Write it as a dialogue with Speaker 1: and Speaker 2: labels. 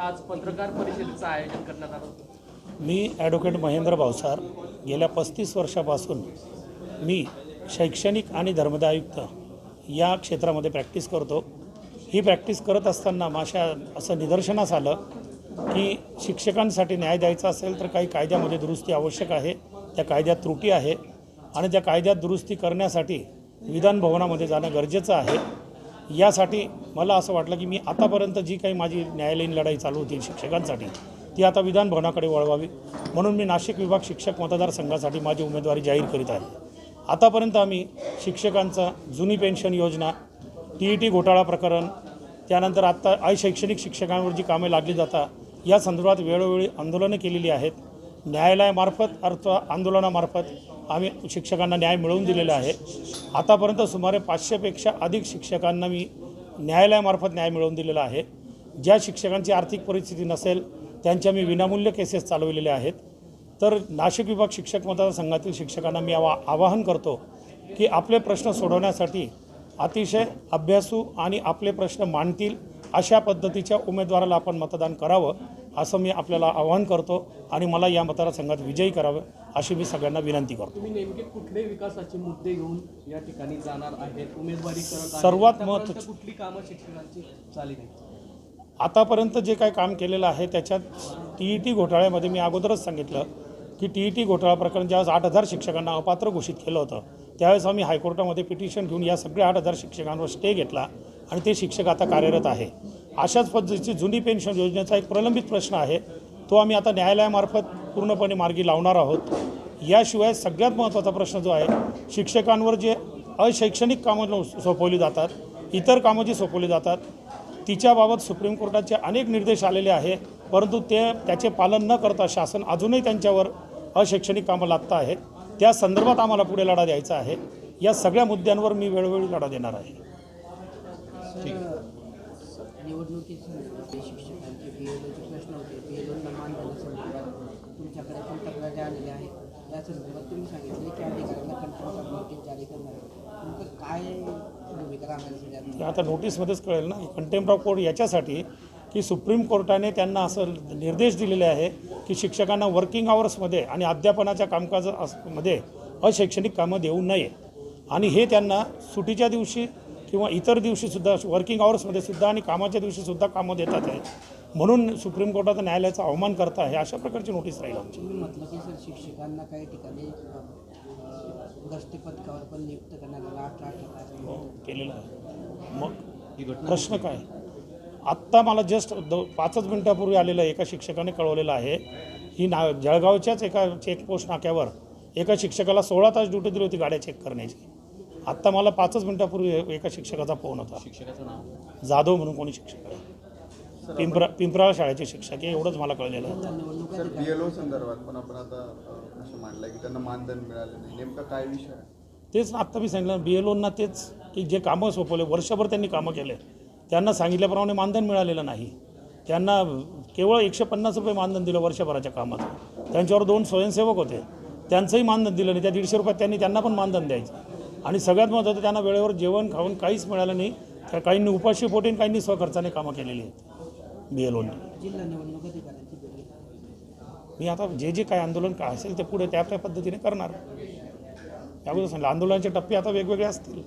Speaker 1: आज पत्रकार परिषदेचं आयोजन करण्यात आलं होतं.
Speaker 2: मी ॲडव्होकेट महेंद्र भावसार गेल्या पस्तीस वर्षापासून मी शैक्षणिक आणि धर्मदाय आयुक्त या क्षेत्रामध्ये प्रॅक्टिस करतो. ही प्रॅक्टिस करत असताना माझ्या असं निदर्शनास आलं की शिक्षकांसाठी न्याय द्यायचा असेल तर काही कायद्यामध्ये दुरुस्ती आवश्यक आहे त्या कायद्यात त्रुटी आहे आणि त्या कायद्यात दुरुस्ती करण्यासाठी विधान भवनामध्ये जाणं गरजेचं आहे. यासाठी मला असं वाटलं की मी आतापर्यंत जी काही माझी न्यायालयीन लढाई चालू होती शिक्षकांसाठी ती आता विधानभवनाकडे वळवावी. म्हणून मी नाशिक विभाग शिक्षक मतदारसंघासाठी माझी उमेदवारी जाहीर करीत आहे. आतापर्यंत आम्ही शिक्षकांचा जुनी पेन्शन योजना टी ई टी घोटाळा प्रकरण त्यानंतर आत्ता अशैक्षणिक शिक्षकांवर जी कामे लागली जातात या संदर्भात वेळोवेळी आंदोलनं केलेली आहेत. न्यायालयामार्फत अर्थात आंदोलनामार्फत आम्ही शिक्षकांना न्याय मिळवून दिलेला आहे. आतापर्यंत सुमारे पाचशेपेक्षा अधिक शिक्षकांना मी न्यायालयामार्फत न्याय मिळवून दिलेला आहे. ज्या शिक्षकांची आर्थिक परिस्थिती नसेल त्यांच्या मी विनामूल्य केसेस चालवलेल्या आहेत. तर नाशिक विभाग शिक्षक मतदारसंघातील शिक्षकांना मी आवा आवाहन करतो की आपले प्रश्न सोडवण्यासाठी अतिशय अभ्यासू आणि आपले प्रश्न मांडतील अशा पद्धतीच्या उमेदवाराला आपण मतदान करावं. असं मी आपल्याला आवाहन करतो आणि मला या मतदारसंघात विजयी करावं अशी मी सगळ्यांना विनंती करतो.
Speaker 1: तुम्ही नेमके कुठले विकासाचे मुद्दे घेऊन या ठिकाणी जाणार आहेत? उमेदवारी?
Speaker 2: सर्वात महत्त्वाचं-
Speaker 1: कुठली कामं शिक्षकांची झाली नाही
Speaker 2: आतापर्यंत जे काही काम केलेलं आहे त्याच्यात टी ई टी घोटाळ्यामध्ये मी अगोदरच सांगितलं की टी ई टी घोटाळा प्रकरण ज्यावेळेस आठ हजार शिक्षकांना अपात्र घोषित केलं होतं त्यावेळेस आम्ही हायकोर्टामध्ये पिटिशन घेऊन या सगळ्या आठ हजार शिक्षकांवर स्टे घेतला आणि ते शिक्षक आता कार्यरत आहे. अशाच पद्धतीची जुनी पेन्शन योजनेचा एक प्रलंबित प्रश्न आहे. तो आम्ही आता न्यायालयामार्फत पूर्णपणे मार्गी लावणार आहोत. याशिवाय सगळ्यात महत्त्वाचा प्रश्न जो आहे शिक्षकांवर जे अशैक्षणिक कामं सोपवली जातात इतर कामं जी सोपवली जातात तिच्याबाबत सुप्रीम कोर्टाचे अनेक निर्देश आलेले आहे परंतु ते त्याचे पालन न करता शासन अजूनही त्यांच्यावर अशैक्षणिक कामं लागतं आहे. त्या संदर्भात आम्हाला पुढे लढा द्यायचा आहे. या सगळ्या मुद्द्यांवर मी वेळोवेळी लढा देणार आहे.
Speaker 3: निवडणुकीत शिक्षकांचे बी एलओचे प्रश्न होते. बी एलओंना मान संदर्भात तुमच्याकडे पण तक्रारी आलेल्या आहेत. या संदर्भात तुम्ही सांगितले की अधिकाऱ्यांना कंट्रोल नोटीस जारी करणार तुमचं काय भूमिका राहणार
Speaker 2: आता नोटीसमध्येच कळेल ना. कंटेम्प्ट ऑफ कोर्ट याच्यासाठी की सुप्रीम कोर्टाने त्यांना असं निर्देश दिलेले आहे की शिक्षकांना वर्किंग आवर्समध्ये आणि अध्यापनाच्या कामकाजामध्ये अशैक्षणिक कामं देऊ नये. आणि हे त्यांना सुटीच्या दिवशी किंवा इतर दिवशीसुद्धा वर्किंग आवर्समध्ये सुद्धा आणि कामाच्या दिवशीसुद्धा कामं देतात आहे म्हणून सुप्रीम कोर्टाचा न्यायालयाचा अवमान करता आहे अशा प्रकारची नोटीस राहील आमची.
Speaker 3: तुम्ही म्हटलं की सर शिक्षकांना काही ठिकाणी पथकावर पण नियुक्त करण्यात
Speaker 2: हो, केलेलं आहे. मग प्रश्न काय? आत्ता मला जस्ट द पाचच मिनटापूर्वी आलेलं एका शिक्षकाने कळवलेलं आहे. ही ना जळगावच्याच एका चेकपोस्ट नाक्यावर एका शिक्षकाला सोळा तास ड्युटी दिली होती गाड्या चेक करण्याची. आत्ता मला पाचच मिनटापूर्वी एका शिक्षकाचा फोन होता.
Speaker 1: शिक्षकाचं नाव?
Speaker 2: जाधव म्हणून कोणी शिक्षक आहे. पिंपरा पिंपराळ शाळेचे शिक्षक आहे एवढंच मला कळलेलं आहे.
Speaker 3: निवडणूक
Speaker 4: सर बी एल ओ संदर्भात पण आपण आता असं मांडलं की त्यांना मानधन मिळालं नाही. नेमका काय विषय आहे?
Speaker 2: तेच आत्ता मी सांगितलं बी एल ओंना तेच की जे कामं सोपवले वर्षभर त्यांनी कामं केले. त्यांना सांगितल्याप्रमाणे मानधन मिळालेलं नाही. त्यांना केवळ एकशे पन्नास रुपये मानधन दिलं वर्षभराच्या कामाचं. त्यांच्यावर दोन स्वयंसेवक होते. त्यांचंही मानधन दिलं नाही. त्या दीडशे रुपयात त्यांनी त्यांना पण मानधन द्यायचं. आणि सगळ्यात महत्त्वाचं त्यांना वेळेवर जेवण खाऊन काहीच मिळालं नाही. त्या काहींनी उपाशी पोटी आणि काहींनी स्वखर्चाने कामं केलेली आहेत. बी एल ओंनी. मी आता जे जे काही आंदोलन का असेल ते पुढे त्या त्या पद्धतीने करणार. त्याबद्दल सांगितलं. आंदोलनाचे टप्पे आता वेगवेगळे असतील.